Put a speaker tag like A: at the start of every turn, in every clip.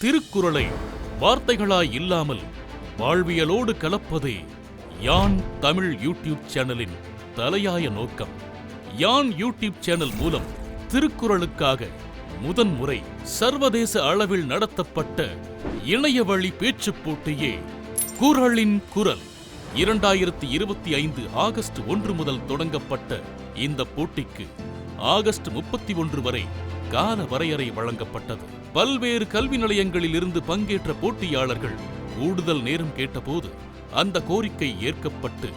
A: திருக்குறளை வார்த்தைகளாய் இல்லாமல் வாழ்வியலோடு கலப்பதே யான் தமிழ் யூடியூப் சேனலின் தலையாய நோக்கம். யான் யூடியூப் சேனல் மூலம் திருக்குறளுக்காக முதன்முறை சர்வதேச அளவில் நடத்தப்பட்ட இணையவழி பேச்சுப் போட்டியே குரலின் குரல். இரண்டாயிரத்தி இருபத்தி ஐந்து ஆகஸ்ட் ஒன்று முதல் தொடங்கப்பட்ட இந்த போட்டிக்கு ஆகஸ்ட் முப்பத்தி ஒன்று வரை கால வரையறை வழங்கப்பட்டது. பல்வேறு கல்வி நிலையங்களில் இருந்து பங்கேற்ற போட்டியாளர்கள் கூடுதல் நேரம் கேட்டபோது அந்த கோரிக்கை ஏற்கப்பட்டு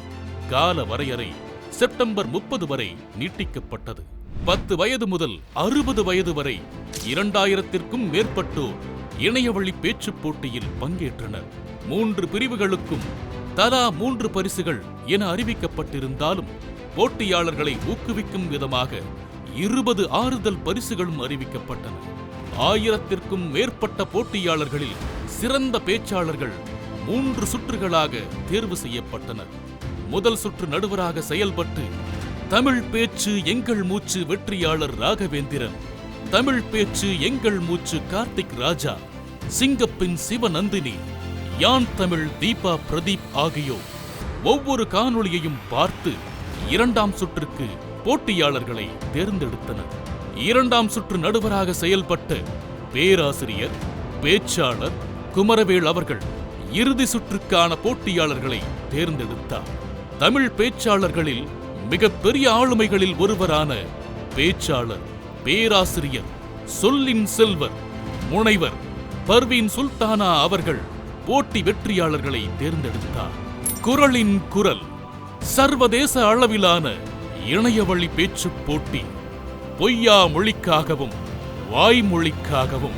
A: கால வரையறை செப்டம்பர் முப்பது வரை நீட்டிக்கப்பட்டது. பத்து வயது முதல் அறுபது வயது வரை இரண்டாயிரத்திற்கும் மேற்பட்டோர் இணையவழி பேச்சுப் போட்டியில் பங்கேற்றனர். மூன்று பிரிவுகளுக்கும் தலா மூன்று பரிசுகள் என அறிவிக்கப்பட்டிருந்தாலும் போட்டியாளர்களை ஊக்குவிக்கும் விதமாக இருபது ஆறுதல் பரிசுகளும் அறிவிக்கப்பட்டன. ஆயிரத்திற்கும் மேற்பட்ட போட்டியாளர்களில் சிறந்த பேச்சாளர்கள் மூன்று சுற்றுகளாக தேர்வு செய்யப்பட்டனர். முதல் சுற்று நடுவராக செயல்பட்டு தமிழ் பேச்சு எங்கள் மூச்சு வெற்றியாளர் ராகவேந்திரன் தமிழ் பேச்சு எங்கள் மூச்சு கார்த்திக் ராஜா சிங்கப்பின் சிவநந்தினி யான் தமிழ் தீபா பிரதீப் ஆகியோர். ஒவ்வொரு காணொளியையும் பார்த்து இரண்டாம் சுற்றுக்கு போட்டியாளர்களை தேர்ந்தெடுத்தனர். இரண்டாம் சுற்று நடுவராக செயல்பட்ட பேராசிரியர் பேச்சாளர் குமரவேல் அவர்கள் இறுதி சுற்றுக்கான போட்டியாளர்களை தேர்ந்தெடுத்தார். தமிழ் பேச்சாளர்களில் மிகப்பெரிய ஆளுமைகளில் ஒருவரான பேச்சாளர் பேராசிரியர் சொல்லின் செல்வர் முனைவர் பர்வீன் சுல்தானா அவர்கள் போட்டி வெற்றியாளர்களை தேர்ந்தெடுத்தார். குரலின் குரல் சர்வதேச அளவிலான இணையவழி பேச்சுப் போட்டி பொய்யா மொழிக்காகவும் வாய்மொழிக்காகவும்.